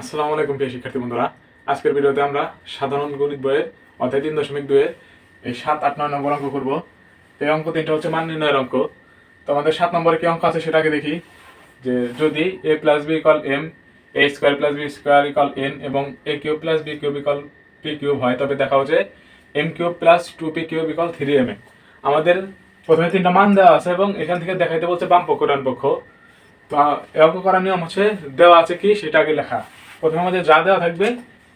আসসালামু আলাইকুম, প্রিয় শিক্ষার্থী বন্ধুরা। আজকের ভিডিওতে আমরা সাধারণ গণিত বইয়ের অধ্যায় তিন দশমিক দুয়ের এই সাত, আট, নয় নম্বর অঙ্ক করব। এই অঙ্ক তিনটা হচ্ছে মান নির্ণয়ের অঙ্ক। তো আমাদের সাত নম্বরে কি অঙ্ক আছে সেটাকে দেখি। যে যদি A plus B equal M A square plus B square equal N এবং A cube plus B cube equal P cube হয়, তবে দেখা হচ্ছে M cube plus two P cube equal three M A. আমাদের প্রথমে তিনটা মান দেওয়া আছে এবং এখান থেকে দেখাইতে বলছে বাম পক্ষ, ডান পক্ষ। তো অঙ্ক করার নিয়ম হচ্ছে দেওয়া আছে কি সেটাকে লেখা। প্রথমে আমাদের যা দেওয়া থাকবে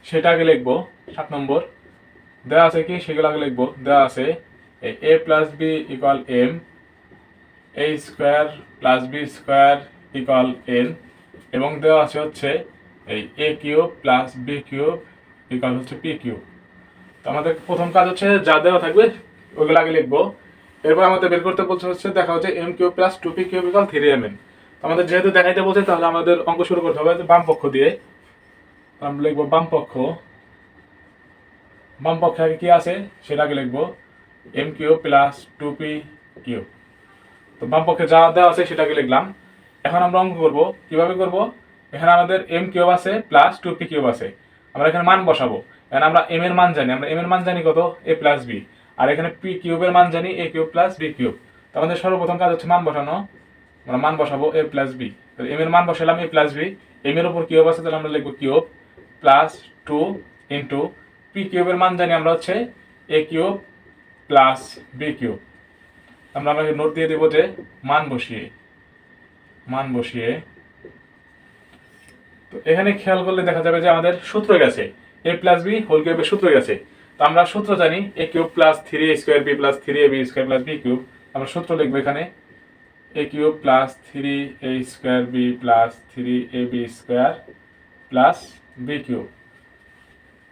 সেটা আগে লিখব, সাত নম্বর। দেওয়া আছে কি? সেগুলো আগে লিখব। দেওয়া আছে এই A plus B equal M A square plus B square equal N এবং দেওয়া আছে হচ্ছে এই A cube plus B cube equal হচ্ছে পি কিউব তো আমাদের প্রথম কাজ হচ্ছে যা দেওয়া থাকবে ওইগুলো আগে লিখব। এরপর আমাদের বের করতে বলছে হচ্ছে, দেখা হচ্ছে M cube plus two P cube equal three M N আমাদের যেহেতু দেখাইতে বলছে, তাহলে আমাদের অঙ্ক শুরু করতে হবে বাম পক্ষ দিয়ে। আমরা লিখব বাম পক্ষ। বাম পক্ষে আগে কি আছে? সেটা লিখব। M cube plus two P cube তো বাম পক্ষে যা দেওয়া আছে সেটাকে লিখলাম। এখন আমরা অঙ্ক করব। কীভাবে করব? এখানে আমাদের এম কিউব আছে প্লাস টু পি কিউব আছে। আমরা এখানে মান বসাবো। এখন আমরা এম এর মান জানি। আমরা এম এর মান জানি কত? এ প্লাস বি আর এখানে পি কিউবের মান জানি A cube plus B cube তো আমাদের সর্বপ্রথম কাজ হচ্ছে মান বসানো। আমরা মান বসাবো এ প্লাস বি এম এর মান বসালাম এ প্লাস বি এম এর উপর কিউব আছে, তাহলে আমরা লিখব cube plus two into P কিউবের মান জানি আমরা হচ্ছে A cube plus B cube আমরা আমাকে নোট দিয়ে দেবো যে মান বসিয়ে মান বসিয়ে। তো এখানে খেয়াল করলে দেখা যাবে যে আমাদের সূত্র গেছে। এ প্লাস বি হোল কিউবের সূত্র গেছে। তো আমরা সূত্র জানি A cube plus three A square B plus three A B square plus B cube আমরা সূত্র লিখব এখানে A cube plus three A square B plus three A B square plus B cube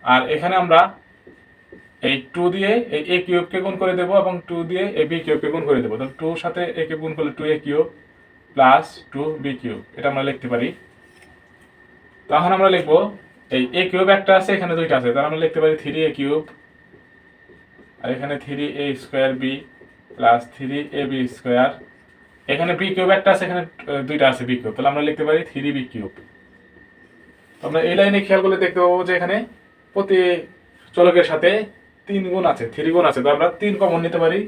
আর এখানে আমরা এই টু দিয়ে এই এ কিউবকে গুণ করে দেবো এবং টু দিয়ে এ বি কিউবকে গুণ করে দেবো। তাহলে টু সাথে এ কে গুণ করলে two A cube plus two B cube এটা আমরা লিখতে পারি। তখন আমরা লিখব এই এ কিউব একটা আছে, এখানে দুইটা আছে। তাহলে আমরা লিখতে পারি থ্রি এ কিউব আর এখানে three A square B plus three A B square এখানে বি কিউব একটা আছে, এখানে দুইটা আছে বি কিউব তাহলে আমরা লিখতে পারি থ্রি বি কিউব আমরা এই লাইনে খেয়াল করলে দেখতে পাবো যে এখানে প্রতি চলকের সাথে তিন গুণ আছে, থ্রি গুণ আছে। তো আমরা তিন কমন নিতে পারি।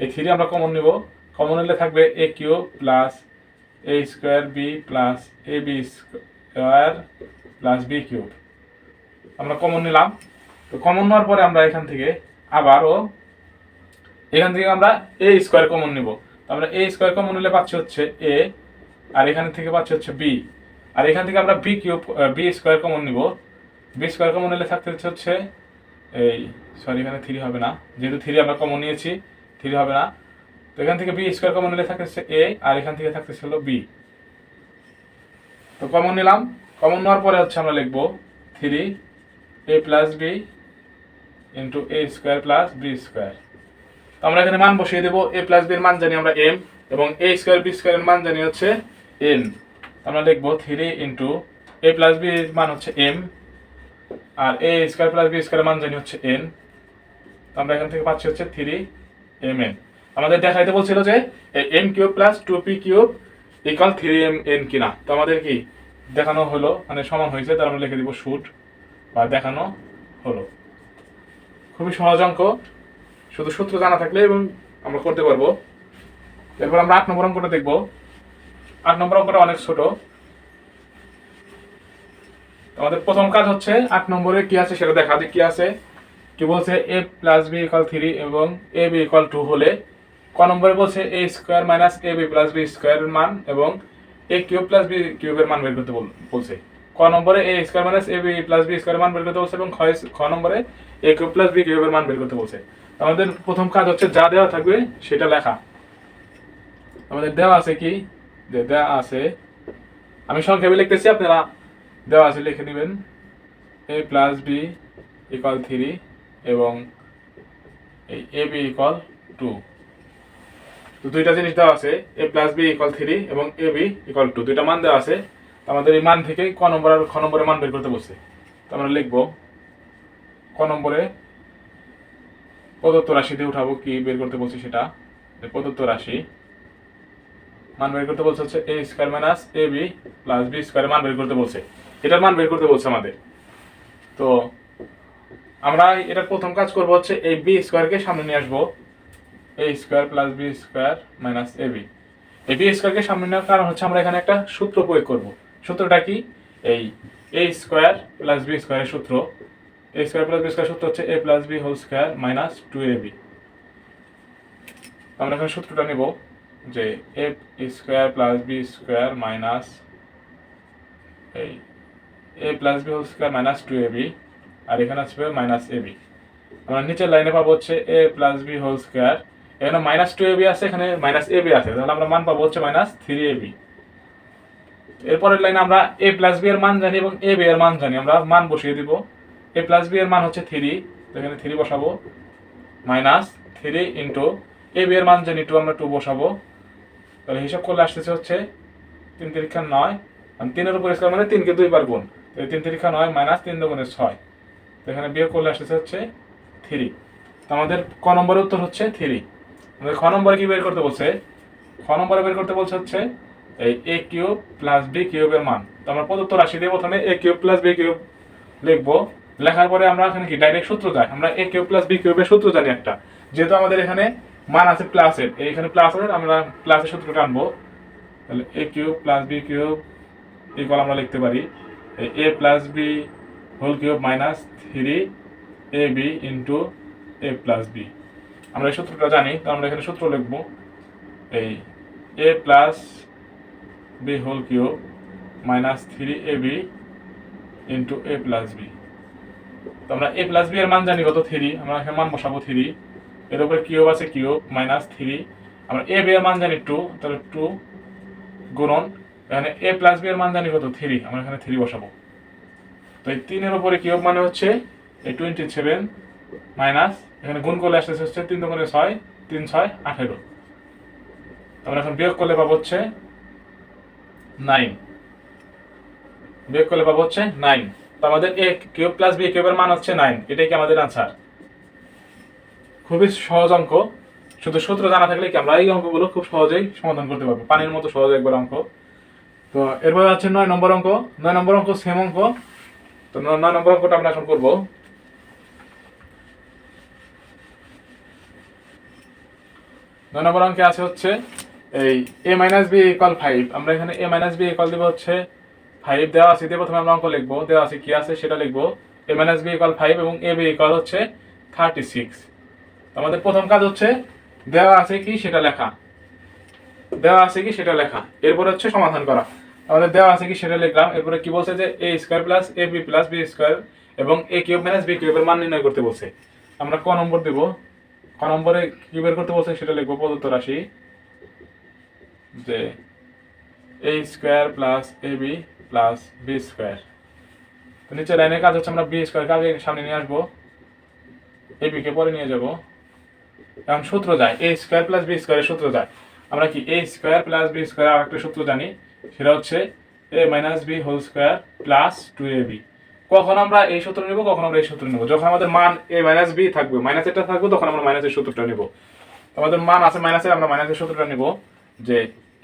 এই থ্রি আমরা কমন নিব। কমন নিলে থাকবে A cube plus A square B plus A B square plus B cube. আমরা কমন নিলাম। তো কমন নেওয়ার পরে আমরা এখান থেকে আবারও এখান থেকে আমরা এ স্কোয়ার কমন নিব। আমরা এ স্কোয়ার কমন নিলে পাচ্ছি হচ্ছে এ আর এখান থেকে পাচ্ছি হচ্ছে বি আর এখান থেকে আমরা B cube B square common নিব। বি স্কোয়ার কমন নিলে থাকতে হচ্ছে এই সরি এখানে থ্রি হবে না। যেহেতু থ্রি আমরা কমন নিয়েছি থ্রি হবে না। তো এখান থেকে বি স্কোয়ার কমন নিলে থাকতেছে এ আর এখান থেকে থাকতেছে হলো বি তো কমন নিলাম। কমন নেওয়ার পরে হচ্ছে আমরা লিখব three A plus B into A square plus B square তো আমরা এখানে মান বসিয়ে দেবো। এ প্লাস বির মান জানি আমরা এম এবং এ স্কোয়ার বি স্কোয়ারের মান জানি হচ্ছে এন আমরা লিখব three into A plus B মান হচ্ছে এম আর এ স্কোয়ার প্লাস বি স্কোয়ারের মান জানি হচ্ছে এন আমরা এখান থেকে পাচ্ছি হচ্ছে থ্রি এম এন আমাদের দেখাইতে বলছিল যে M cube plus two P cube equal three M N কিনা। তো আমাদের কি দেখানো হলো? মানে সমান হয়েছে, তার আমরা লিখে দিব শুট বা দেখানো হলো। খুবই সহজ অঙ্ক। শুধু সূত্র জানা থাকলে এবং আমরা করতে পারব। এরপর আমরা আট নম্বর অঙ্কটা দেখব। আট নম্বর অঙ্কটা অনেক ছোট। আমাদের প্রথম কাজ হচ্ছে আট নম্বরে কি আছে সেটা দেখা যে কি আছে। কি বলছে? A plus B equal three এবং এ বি ইকাল টু হলে ক নম্বরে বলছে A square minus A B plus B স্কোয়ারের মান এবং এ কিউব প্লাস বি কিউবের মান বের করতে বলছে। ক নম্বরে A square minus A B plus B স্কোয়ারের মান বের করতে বলছে এবং খ নম্বরে এ কিউব প্লাস বি কিউবের মান বের করতে বলছে। আমাদের প্রথম কাজ হচ্ছে যা দেওয়া থাকবে সেটা লেখা। আমাদের দেওয়া আছে কি? যে দেওয়া আছে। আমি সংক্ষেপে লিখতেছি, আপনারা দেওয়া আছে লিখে নেবেন। A plus B equal three এবং এই এ বি ইকাল টু তো দুইটা জিনিস দেওয়া আছে A plus B equal three এবং এ বি ইকাল টু দুইটা মান দেওয়া আছে আমাদের এই মান থেকে ক নম্বর আর খ নম্বরে মান বের করতে বলছে। তো আমরা লিখব, ক নম্বরে প্রদত্ত রাশি দিয়ে উঠাবো কি বের করতে বলছে সেটা প্রদত্ত রাশি মান বের করতে বলছে হচ্ছে A square minus A B plus B square মান বের করতে বলছে। এটার মান বের করতে বলছে আমাদের। তো আমরা এটার প্রথম কাজ করব হচ্ছে এই বি স্কোয়ারকে সামনে নিয়ে আসব। A square plus B square minus A B. এই বি স্কোয়ারকে সামনে নেওয়ার কারণ হচ্ছে আমরা এখানে একটা সূত্র প্রয়োগ করব। সূত্রটা কি? এই এ স্কোয়ার প্লাস বি স্কোয়ারের সূত্র। A square plus B square সূত্র হচ্ছে A plus B whole square minus two A B. আমরা এখানে সূত্রটা নেব। যে A square plus B square minus এই A plus B whole square minus two A B আর এখানে আসবে মাইনাস এ বি আমরা নিচের লাইনে পাবো হচ্ছে A plus B whole square এখানে মাইনাস টু এ বি আছে, এখানে মাইনাস এ বি আছে, তাহলে আমরা মান পাবো হচ্ছে মাইনাস থ্রি এ বি এরপরের লাইনে আমরা এ প্লাস বি এর মান জানি এবং এ বি এর মান জানি, আমরা মান বসিয়ে দিব। এ প্লাস বি এর মান হচ্ছে থ্রি এখানে থ্রি বসাবো। Minus three into A B এর মান জানি টু আমরা টু বসাবো। তাহলে হিসাব করলে আসতেছে হচ্ছে তিন তিরিক্ষা নয় আর তিনের উপর স্কোয়ার মানে তিনকে দুইবার গুণ। তো এই তিন তিরিক্ষা নয় মাইনাস তিন দুগুণে ছয়। তো এখানে বিয়োগ করলে আসতেছে হচ্ছে থ্রি। তো আমাদের ক নম্বরের উত্তর হচ্ছে থ্রি। আমাদের খ নম্বরে কি বের করতে বলছে? খ নম্বরে বের করতে বলছে হচ্ছে এই এ কিউব প্লাস বি কিউবের মান। তো আমরা প্রদত্ত রাশি দিয়ে প্রথমে A cube plus B cube লিখব। লেখার পরে আমরা এখানে কি ডাইরেক্ট সূত্র যাই আমরা এ কিউব প্লাস বি কিউবের সূত্র জানি একটা। যেহেতু আমাদের এখানে মান আছে প্লাস প্লাসের এইখানে প্লাসের আমরা প্লাসের সূত্রটা আনব। তাহলে A cube plus B cube equal আমরা লিখতে পারি। A plus B whole cube minus three A B into A plus B আমরা এই সূত্রটা জানি, তো আমরা এখানে সূত্র লিখব। এই A plus B whole cube minus three A B into A plus B তো আমরা এ প্লাস বি এর মান জানি কত? থ্রি আমরা এখানে মান বসাবো থ্রি এর উপরে কিউব আছে কিউব মাইনাস থ্রি আমরা এ বি এর মান জানি টু তাহলে টু গুণন, এখানে এ প্লাস বি এর মান জানি কত? থ্রি আমরা এখানে থ্রি বসাবো। তো এই তিনের উপরে কিউব মানে হচ্ছে এই টোয়েন্টি সেভেন মাইনাস এখানে গুণ করলে আসতেছে হচ্ছে তিন দুগুণে ছয়, তিন ছয় আঠেরো। আমরা এখন বিয়োগ করলে পাবো হচ্ছে নাইন বিয়োগ করলে পাবো হচ্ছে নাইন তো আমাদের এ কিউব প্লাস বি কিউবের মান হচ্ছে নাইন এটাই কি আমাদের আনসার খুবই সহজ অঙ্ক। শুধু সূত্র জানা থাকলে কি আমরা এই অঙ্কগুলো খুব সহজেই সমাধান করতে পারব? পানির মতো সহজ একবার অঙ্ক। তো এরপরে আছে নয় নম্বর অঙ্ক। নয় নম্বর অঙ্ক সেম অঙ্ক। তো নয় নম্বর অঙ্কটা আমরা এখন করব। নয় নম্বর অঙ্কে আছে হচ্ছে এই A minus B equal five আমরা এখানে এ মাইনাস বি ইকুয়াল দেবো হচ্ছে ফাইভ দেওয়া আছে, দিয়ে প্রথমে আমরা অঙ্ক লিখব। দেওয়া আছে কি আছে সেটা লিখব। A minus B equal five এবং এ বি ইকুয়াল হচ্ছে থার্টি সিক্স আমাদের প্রথম কাজ হচ্ছে, দেওয়া আছে কি সেটা লেখা। দেওয়া আছে কি সেটা লেখা। এরপর হচ্ছে সমাধান করা। আমাদের দেওয়া আছে কি সেটা লিখলাম। এরপরে কি বলছে যে A square plus A B plus B square এবং এ কিউব মাইনাস বি কিউবের মান নির্ণয় করতে বলছে। আমরা ক নম্বর দেব? ক নম্বরে কি বের করতে বলছে সেটা লিখব প্রদত্ত রাশি। যে A square plus A B plus B square তো নিচে লাইনের কাজ হচ্ছে আমরা বি স্কোয়ার কাজে সামনে নিয়ে আসব। এ বিকে পরে নিয়ে যাব। এখন সূত্র যায় এ স্কোয়ার প্লাস বি স্কোয়ারের সূত্র যায়। আমরা কি A square plus B square আর একটা সূত্র জানি? সেটা হচ্ছে A minus B whole square plus two A B কখন আমরা এই সূত্র নেব? কখন আমরা এই সূত্র নেব? যখন আমাদের মান এ মাইনাস বি থাকবে মাইনাস এটা থাকবে, তখন আমরা মাইনাসের সূত্রটা নেব। আমাদের মান আছে মাইনাসের আমরা মাইনাসের সূত্রটা নেব যে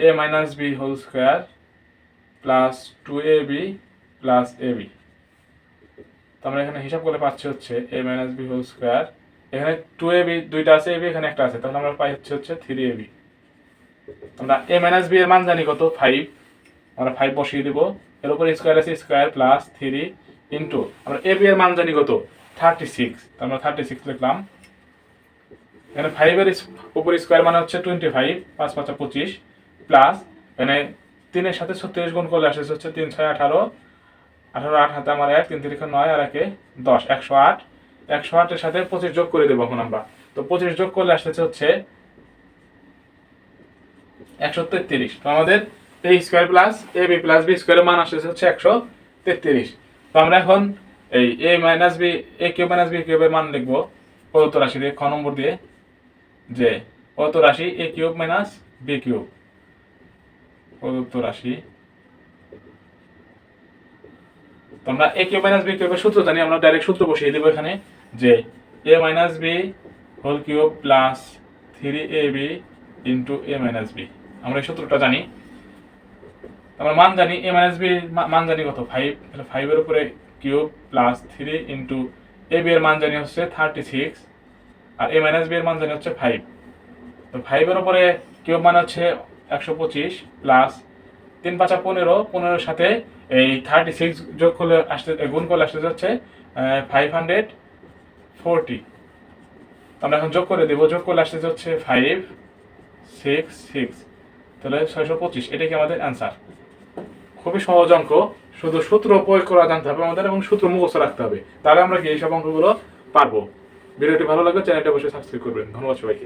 A minus B whole square plus two A B plus A B তো আমরা এখানে হিসাব করলে পাচ্ছি হচ্ছে A minus B whole square এখানে টু এ বি দুইটা আছে এ বি এখানে একটা আছে। তাহলে আমরা পাই হচ্ছে হচ্ছে থ্রি এ বি আমরা এ মাইনাস বি এর মান জানি কত? ফাইভ আমরা ফাইভ বসিয়ে দিব। এর উপরে স্কোয়ার আছে স্কোয়ার প্লাস থ্রি ইন্টু আমরা এ বি এর মান জানি কত? থার্টি সিক্স আমরা থার্টি সিক্স লিখলাম। এখানে ফাইভের উপর স্কোয়ার মানে হচ্ছে টোয়েন্টি ফাইভ পাঁচ পাঁচা পঁচিশ প্লাস এখানে তিনের সাথে ছত্রিশ গুণ করলে আসে হচ্ছে তিন, ছয়, আঠারো। আঠারো, আট হাতে আমার এক, তিন তিরিখে নয়, আর একে দশ, একশো আট। একশো আটের সাথে পঁচিশ যোগ করে দেবো এখন আমরা। তো পঁচিশ যোগ করলে আসতেছে হচ্ছে একশো তেত্রিশ। তো আমাদের A square plus A B plus B স্কোয়ারের মান আসতেছে হচ্ছে একশো তেত্রিশ। তো আমরা এখন এই A minus B A cube minus B কিউবের মান লিখব প্রদত্ত রাশি দিয়ে, খ নম্বর দিয়ে, যে প্রদত্ত রাশি A cube minus B cube প্রদত্ত রাশি। তো আমরা এ কিউব মাইনাস বি কিউবের সূত্র জানি, আমরা ডাইরেক্ট সূত্র বসিয়ে দেবো এখানে। যে A minus B whole cube plus three A B into A minus B আমরা এই সূত্রটা জানি। আমরা মান জানি এ মাইনাস বি মান জানি কত? ফাইভ তাহলে ফাইভের উপরে cube plus three into A B এর মান জানি হচ্ছে থার্টি সিক্স আর এ মাইনাস বি এর মান জানি হচ্ছে ফাইভ তো ফাইভের উপরে কিউব মানে হচ্ছে একশো পঁচিশ প্লাস তিন পাঁচা পনেরো, পনেরোর সাথে এই থার্টি সিক্স যোগ করলে আসতে গুণ করলে আসতে যাচ্ছে ফাইভ হান্ড্রেড ফোরটি। আমরা এখন যোগ করে দেবো, যোগ করলে আসতে হচ্ছে ফাইভ সিক্স সিক্স তাহলে ছয়শো পঁচিশ, এটা কি আমাদের অ্যান্সার খুবই সহজ অঙ্ক, শুধু সূত্র প্রয়োগ করা জানতে হবে আমাদের এবং সূত্র মুখস্থ রাখতে হবে। তাহলে আমরা কি এইসব অঙ্কগুলো পারব। ভিডিওটি ভালো লাগলে চ্যানেলটা অবশ্যই সাবস্ক্রাইব করবেন। ধন্যবাদ সবাইকে।